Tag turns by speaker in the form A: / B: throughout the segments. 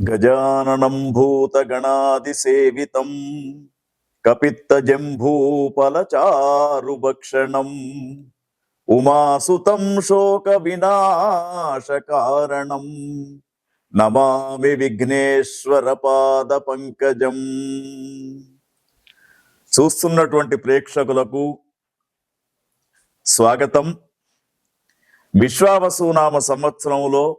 A: గజాననం భూతగణాదిసేవితం కపిత్తజంభూపలచారుభక్షణం. ఉమాసుతం శోక వినాశకారణం నమామి విఘ్నేశ్వర పాద పంకజం చూస్తున్నటువంటి ప్రేక్షకులకు స్వాగతం. విశ్వావసునామ సంవత్సరంలో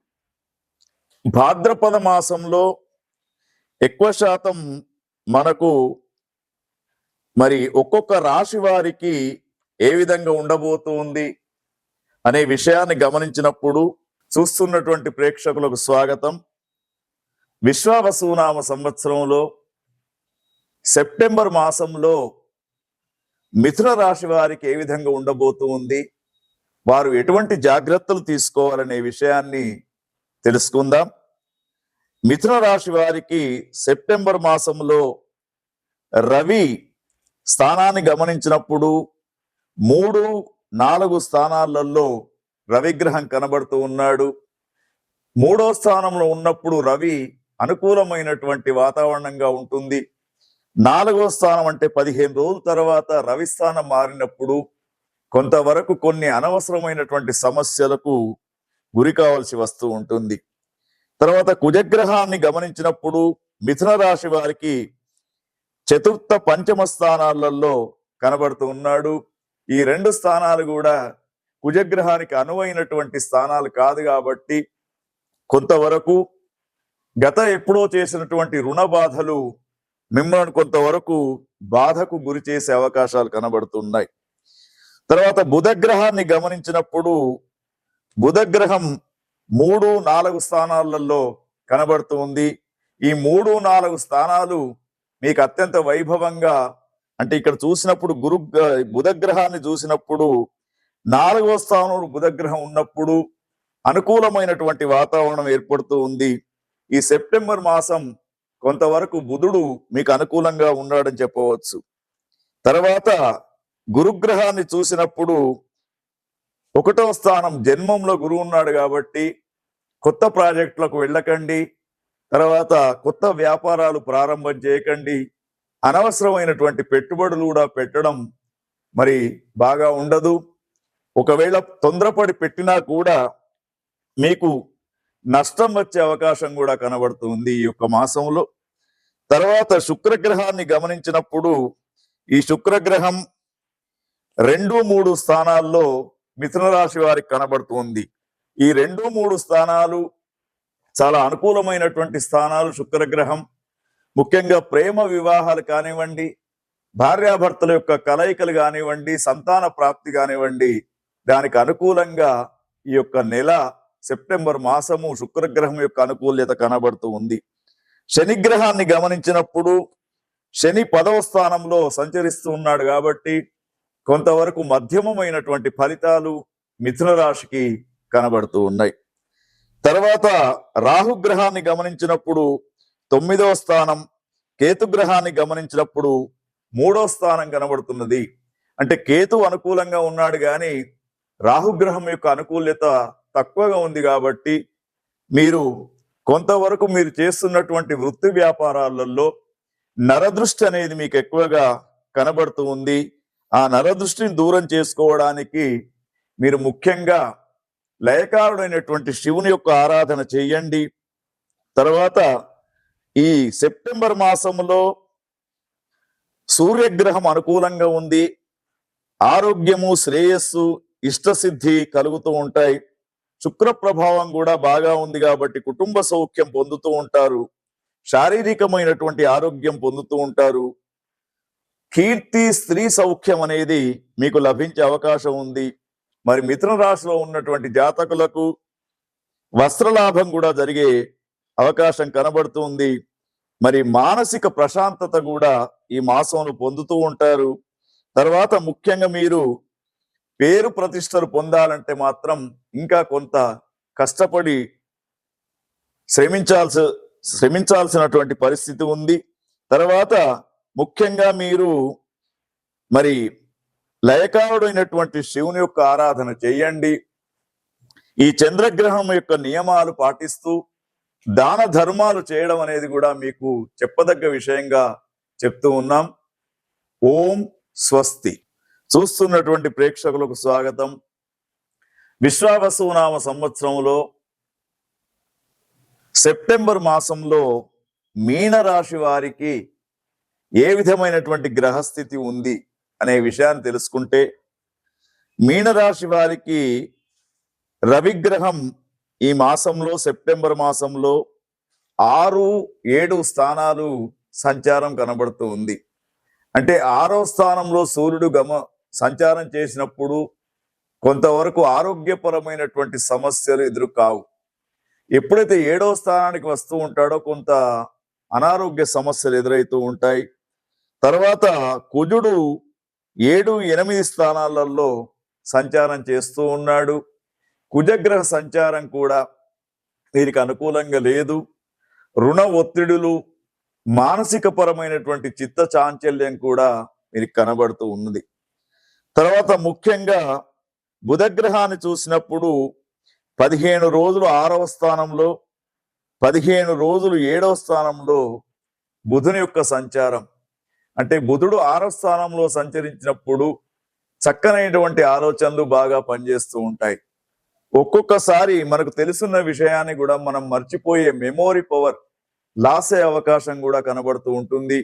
A: భాద్రపద మాసంలో ఎక్కువ శాతం మనకు మరి ఒక్కొక్క రాశి వారికి ఏ విధంగా ఉండబోతూ ఉంది అనే విషయాన్ని గమనించినప్పుడు చూస్తున్నటువంటి ప్రేక్షకులకు స్వాగతం. విశ్వావసునామ సంవత్సరంలో సెప్టెంబర్ మాసంలో మిథున రాశి వారికి ఏ విధంగా ఉండబోతూ ఉంది వారు ఎటువంటి జాగ్రత్తలు తీసుకోవాలనే విషయాన్ని తెలుసుకుందాం. మిథున రాశి వారికి సెప్టెంబర్ మాసంలో రవి స్థానాన్ని గమనించినప్పుడు మూడు నాలుగు స్థానాలలో రవిగ్రహం కనబడుతూ ఉన్నాడు. మూడో స్థానంలో ఉన్నప్పుడు రవి అనుకూలమైనటువంటి వాతావరణంగా ఉంటుంది. నాలుగో స్థానం అంటే పదిహేను రోజుల తర్వాత రవి స్థానం మారినప్పుడు కొంతవరకు కొన్ని అనవసరమైనటువంటి సమస్యలకు గురి కావాల్సి వస్తూ ఉంటుంది. తర్వాత కుజగ్రహాన్ని గమనించినప్పుడు మిథున రాశి వారికి చతుర్థ పంచమ స్థానాలలో కనబడుతూ ఉన్నాడు. ఈ రెండు స్థానాలు కూడా కుజగ్రహానికి అనువైనటువంటి స్థానాలు కాదు కాబట్టి కొంతవరకు గత ఎప్పుడో చేసినటువంటి రుణ బాధలు మిమ్మల్ని కొంతవరకు బాధకు గురి చేసే అవకాశాలు కనబడుతున్నాయి. తర్వాత బుధగ్రహాన్ని గమనించినప్పుడు బుధగ్రహం మూడు నాలుగు స్థానాలలో కనబడుతూ ఉంది. ఈ మూడు నాలుగు స్థానాలు మీకు అత్యంత వైభవంగా అంటే ఇక్కడ చూసినప్పుడు గురు బుధగ్రహాన్ని చూసినప్పుడు నాలుగో స్థానంలో బుధగ్రహం ఉన్నప్పుడు అనుకూలమైనటువంటి వాతావరణం ఏర్పడుతూ ఉంది. ఈ సెప్టెంబర్ మాసం కొంతవరకు బుధుడు మీకు అనుకూలంగా ఉన్నాడని చెప్పవచ్చు. తర్వాత గురుగ్రహాన్ని చూసినప్పుడు ఒకటో స్థానం జన్మంలో గురువు ఉన్నాడు కాబట్టి కొత్త ప్రాజెక్టులకు వెళ్ళకండి. తర్వాత కొత్త వ్యాపారాలు ప్రారంభం చేయకండి. అనవసరమైనటువంటి పెట్టుబడులు కూడా పెట్టడం మరి బాగా ఉండదు. ఒకవేళ తొందరపడి పెట్టినా కూడా మీకు నష్టం వచ్చే అవకాశం కూడా కనబడుతుంది ఈ యొక్క మాసంలో. తర్వాత శుక్రగ్రహాన్ని గమనించినప్పుడు ఈ శుక్రగ్రహం రెండు మూడు స్థానాల్లో మిథున రాశి వారికి కనబడుతుంది. ఈ రెండు మూడు స్థానాలు చాలా అనుకూలమైనటువంటి స్థానాలు. శుక్రగ్రహం ముఖ్యంగా ప్రేమ వివాహాలు కానివ్వండి భార్యాభర్తల యొక్క కలయికలు కానివ్వండి సంతాన ప్రాప్తి కానివ్వండి దానికి అనుకూలంగా ఈ యొక్క నెల సెప్టెంబర్ మాసము శుక్రగ్రహం యొక్క అనుకూల్యత కనబడుతూ ఉంది. శనిగ్రహాన్ని గమనించినప్పుడు శని పదవ స్థానంలో సంచరిస్తూ ఉన్నాడు కాబట్టి కొంతవరకు మధ్యమమైనటువంటి ఫలితాలు మిథున రాశికి కనబడుతూ ఉన్నాయి. తర్వాత రాహుగ్రహాన్ని గమనించినప్పుడు తొమ్మిదవ స్థానం కేతు గ్రహాన్ని గమనించినప్పుడు మూడో స్థానం కనబడుతున్నది. అంటే కేతు అనుకూలంగా ఉన్నాడు కానీ రాహుగ్రహం యొక్క అనుకూల్యత తక్కువగా ఉంది కాబట్టి మీరు కొంతవరకు మీరు చేస్తున్నటువంటి వృత్తి వ్యాపారాలలో నరదృష్టి అనేది మీకు ఎక్కువగా కనబడుతూ ఉంది. ఆ నరదృష్టిని దూరం చేసుకోవడానికి మీరు ముఖ్యంగా లయకారుడైనటువంటి శివుని యొక్క ఆరాధన చేయండి. తర్వాత ఈ సెప్టెంబర్ మాసంలో సూర్యగ్రహం అనుకూలంగా ఉంది. ఆరోగ్యము శ్రేయస్సు ఇష్టసిద్ధి కలుగుతూ ఉంటాయి. శుక్ర ప్రభావం కూడా బాగా ఉంది కాబట్టి కుటుంబ సౌఖ్యం పొందుతూ ఉంటారు. శారీరకమైనటువంటి ఆరోగ్యం పొందుతూ ఉంటారు. కీర్తి స్త్రీ సౌఖ్యం అనేది మీకు లభించే అవకాశం ఉంది. మరి మిథున రాశిలో ఉన్నటువంటి జాతకులకు వస్త్రలాభం కూడా జరిగే అవకాశం కనబడుతుంది మరి మానసిక ప్రశాంతత కూడా ఈ మాసంలో పొందుతూ ఉంటారు. తర్వాత ముఖ్యంగా మీరు పేరు ప్రతిష్టలు పొందాలంటే మాత్రం ఇంకా కొంత కష్టపడి శ్రమించాల్సి శ్రమించాల్సినటువంటి పరిస్థితి ఉంది. తర్వాత ముఖ్యంగా మీరు మరి లయకారుడైనటువంటి శివుని యొక్క ఆరాధన చేయండి. ఈ చంద్రగ్రహం యొక్క నియమాలు పాటిస్తూ దాన ధర్మాలు చేయడం అనేది కూడా మీకు చెప్పదగ్గ విషయంగా చెప్తూ ఉన్నాం. ఓం స్వస్తి. చూస్తున్నటువంటి ప్రేక్షకులకు స్వాగతం. విశ్వావసునామ సంవత్సరంలో సెప్టెంబర్ మాసంలో మీనరాశి వారికి ఏ విధమైనటువంటి గ్రహస్థితి ఉంది అనే విషయాన్ని తెలుసుకుంటే మీనరాశి వారికి రవిగ్రహం ఈ మాసంలో సెప్టెంబర్ మాసంలో ఆరు ఏడు స్థానాలు సంచారం కనబడుతూ ఉంది. అంటే ఆరో స్థానంలో సూర్యుడు గమ సంచారం చేసినప్పుడు కొంతవరకు ఆరోగ్యపరమైనటువంటి సమస్యలు ఎదురు కావు ఎప్పుడైతే ఏడో స్థానానికి వస్తూ ఉంటాడో కొంత అనారోగ్య సమస్యలు ఎదురవుతూ ఉంటాయి. తర్వాత కుజుడు ఏడు ఎనిమిది స్థానాలలో సంచారం చేస్తూ ఉన్నాడు. కుజగ్రహ సంచారం కూడా వీరికి అనుకూలంగా లేదు. రుణ ఒత్తిడులు మానసిక పరమైనటువంటి చిత్త చాంచల్యం కూడా వీరికి కనబడుతూ ఉన్నది. తర్వాత ముఖ్యంగా బుధగ్రహాన్ని చూసినప్పుడు పదిహేను రోజులు ఆరవ స్థానంలో పదిహేను రోజులు ఏడవ స్థానంలో బుధుని యొక్క సంచారం అంటే బుధుడు ఆరవ స్థానంలో సంచరించినప్పుడు చక్కనైనటువంటి ఆలోచనలు బాగా పనిచేస్తూ ఉంటాయి. ఒక్కొక్కసారి మనకు తెలుసున్న విషయాన్ని కూడా మనం మర్చిపోయే మెమోరీ పవర్ లాస్ అయ్యే అవకాశం కూడా కనబడుతూ ఉంటుంది.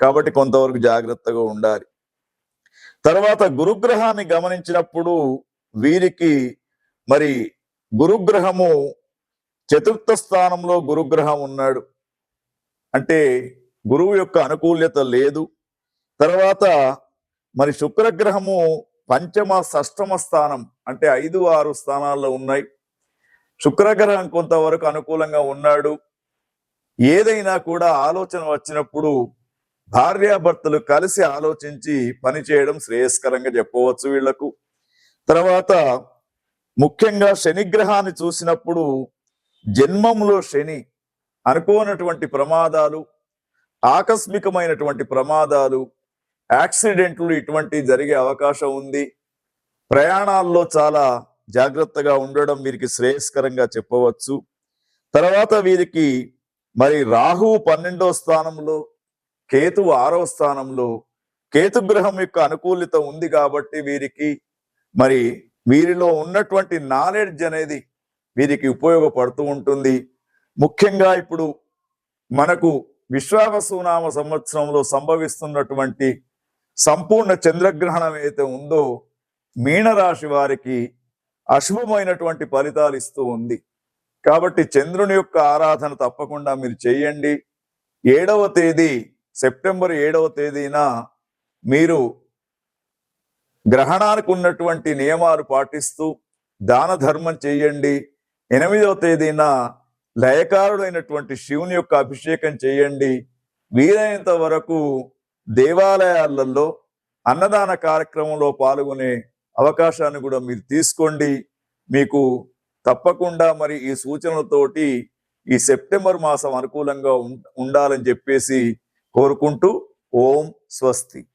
A: కాబట్టి కొంతవరకు జాగ్రత్తగా ఉండాలి. తర్వాత గురుగ్రహాన్ని గమనించినప్పుడు వీరికి మరి గురుగ్రహము చతుర్థ స్థానంలో గురుగ్రహం ఉన్నాడు. అంటే గురువు యొక్క అనుకూల్యత లేదు. తర్వాత మరి శుక్రగ్రహము పంచమ షష్టమ స్థానం అంటే ఐదు ఆరు స్థానాల్లో ఉన్నాయి. శుక్రగ్రహం కొంతవరకు అనుకూలంగా ఉన్నాడు. ఏదైనా కూడా ఆలోచన వచ్చినప్పుడు భార్యాభర్తలు కలిసి ఆలోచించి పని చేయడం శ్రేయస్కరంగా చెప్పవచ్చు వీళ్ళకు తర్వాత ముఖ్యంగా శనిగ్రహాన్ని చూసినప్పుడు జన్మంలో శని అనుకోనటువంటి ప్రమాదాలు ఆకస్మికమైనటువంటి ప్రమాదాలు యాక్సిడెంట్లు ఇటువంటి జరిగే అవకాశం ఉంది. ప్రయాణాల్లో చాలా జాగ్రత్తగా ఉండడం వీరికి శ్రేయస్కరంగా చెప్పవచ్చు. తర్వాత వీరికి మరి రాహువు పన్నెండో స్థానంలో కేతువు ఆరో స్థానంలో కేతు గ్రహం యొక్క అనుకూలిత ఉంది కాబట్టి వీరికి మరి వీరిలో ఉన్నటువంటి నాలెడ్జ్ అనేది వీరికి ఉపయోగపడుతూ ఉంటుంది. ముఖ్యంగా ఇప్పుడు మనకు విశ్వావసునామ సంవత్సరంలో సంభవిస్తున్నటువంటి సంపూర్ణ చంద్రగ్రహణం ఏదైతే ఉందో మీనరాశి వారికి అశుభమైనటువంటి ఫలితాలు ఇస్తూ ఉంది. కాబట్టి చంద్రుని యొక్క ఆరాధన తప్పకుండా మీరు చేయండి. ఏడవ తేదీ సెప్టెంబర్ ఏడవ తేదీన మీరు గ్రహణానికి ఉన్నటువంటి నియమాలు పాటిస్తూ దాన ధర్మం చేయండి. ఎనిమిదవ తేదీన లయకారుడైనటువంటి శివుని యొక్క అభిషేకం చేయండి. వీలైనంత వరకు దేవాలయాలలో అన్నదాన కార్యక్రమంలో పాల్గొనే అవకాశాన్ని కూడా మీరు తీసుకోండి. మీకు తప్పకుండా మరి ఈ సూచనలతోటి ఈ సెప్టెంబర్ మాసం అనుకూలంగా ఉం- ఉండాలని చెప్పేసి కోరుకుంటూ ఓం స్వస్తి.